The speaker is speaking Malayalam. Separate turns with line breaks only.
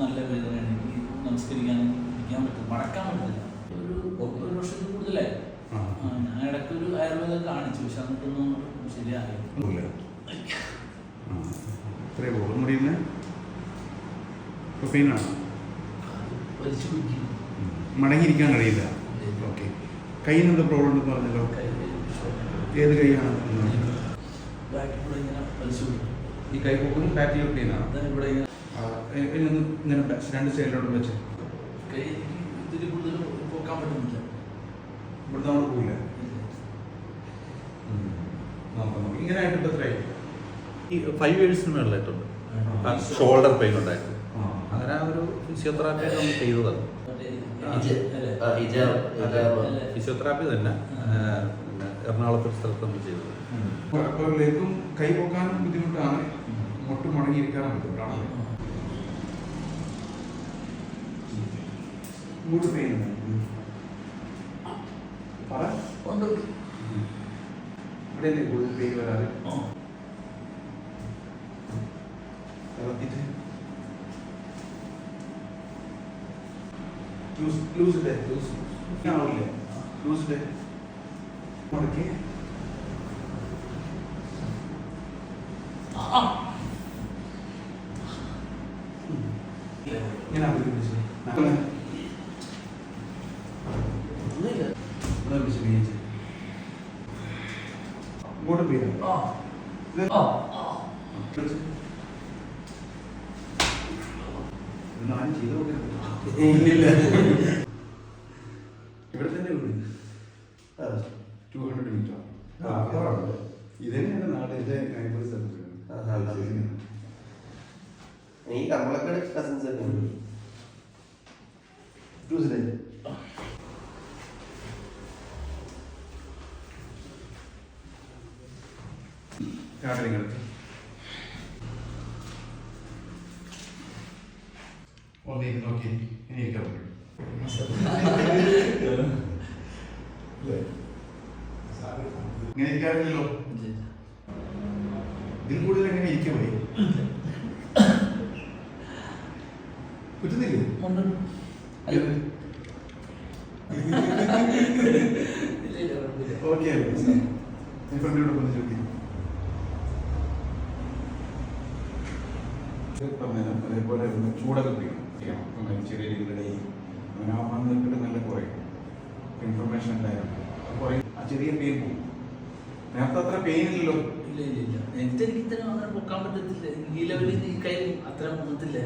നല്ല വേദനയാണ്. എനിക്ക് നമസ്കരിക്കാൻ ഇരിക്കാൻ പറ്റും. മടക്കാൻ പറ്റില്ല. ഒരു ഒരു വർഷത്തിൽ കൂടുതലായി ഞാൻ ഇടയ്ക്ക് ഒരു ആയുർവേദം കാണിച്ചു. പക്ഷെ അന്നിട്ടൊന്നും ശരിയായി
മുറിയുന്ന പെയിനാണ് മടങ്ങിയിരിക്കാൻ കഴിയില്ല. ഓക്കെ. എന്താ പ്രോബ്ലം ഉണ്ടെന്ന് പറഞ്ഞല്ലോ. ഏത് കൈയാണ്? ഈ കൈ പെയിനാണ്
അതാ ഇവിടെ ഇങ്ങനെ
നിന്ന് ഇങ്ങനെ രണ്ട് സൈഡിലോട്ട് വെച്ച്.
കൈ ഇതിൽ കൂടുതൽ പോക്കാൻ പറ്റുന്നില്ല.
ഇവിടെ നമ്മൾ പോയില്ല ഇങ്ങനെ ആയിട്ട് എത്രയായി
ഈ ഫൈവ് ഇയേഴ്സിന് മേളിലായിട്ടുണ്ട് ഷോൾഡർ പെയിൻ ഉണ്ടായിരുന്നു അങ്ങനെ ആ ഒരു ഫിസിയോതെറാപ്പി നമ്മൾ ചെയ്തതാണ്. ഫിസിയോതെറാപ്പി തന്നെ. എറണാകുളത്തെ സ്ഥലത്ത് നമ്മൾ ചെയ്തത്
അപ്പോൾ ലേക്കും കൈ പോക്കാനും ബുദ്ധിമുട്ടാണ്. മുട്ട് മുടങ്ങിയിരിക്കാനും ബുദ്ധിമുട്ടാണ്. ഇങ്ങോട്ട് പെയിൻ പറ
ഉണ്ട്
ഇവിടെ കൂടുതൽ പെയിൻ വരാറ്
ആ.
ഇളക്കിയിട്ട് ലൂസ് ലൂസ് ഇട്ടേ ലൂസ് ആവില്ലേ ലൂസ് ഇട്ടേ മുടക്കി
ആ.
ഇങ്ങനെ അവിടെ വീഴ്ച ഇങ്ങോട്ട് പെയിൻ
ആ. ആ. ആ.
നാല് ചെയ്ത്
ഇല്ലില്ല.
ഇവിടെ തന്നെ വീട്. ടു ഹൺഡ്രഡ് മീറ്റർ ഇതന്നെയാണ് നാട്. ഇത് നൈബർ
ഈ നമ്മളൊക്കെ കസിൻസ് ഒക്കെ ഉണ്ട്
കാറ്ററിംഗ് എടുത്ത് ഒന്ന് നോക്കി ഇനി ഇരിക്കാൻ പറ്റും ഇങ്ങനെ ഇരിക്കാറില്ലല്ലോ. ഇതിൽ കൂടുതൽ എങ്ങനെ ഇരിക്കാൻ പോയി പറ്റുന്നില്ലേ. ഓക്കെ ഫ്രണ്ടിലോട്ട് ഒന്ന് ചോദിക്കും. അതേപോലെ ചൂടൊക്കെ പിടിക്കണം ചെയ്യണം. ചെറിയ രീതിയിലിടയിൽ അങ്ങനെ ആ നല്ല കുറയും ഇൻഫർമേഷൻ ഉണ്ടായിരുന്നു. ആ ചെറിയ പെയിൻ പോകും നേരത്തെ അത്ര പെയിൻ ഇല്ലല്ലോ.
ഇല്ല, ഇല്ല, ഇല്ല. എനിക്ക് ഇത്ര അങ്ങനെ പൊക്കാൻ പറ്റത്തില്ല. ഈ ലെവലിൽ ഈ കൈ അത്ര മുന്നത്തില്ല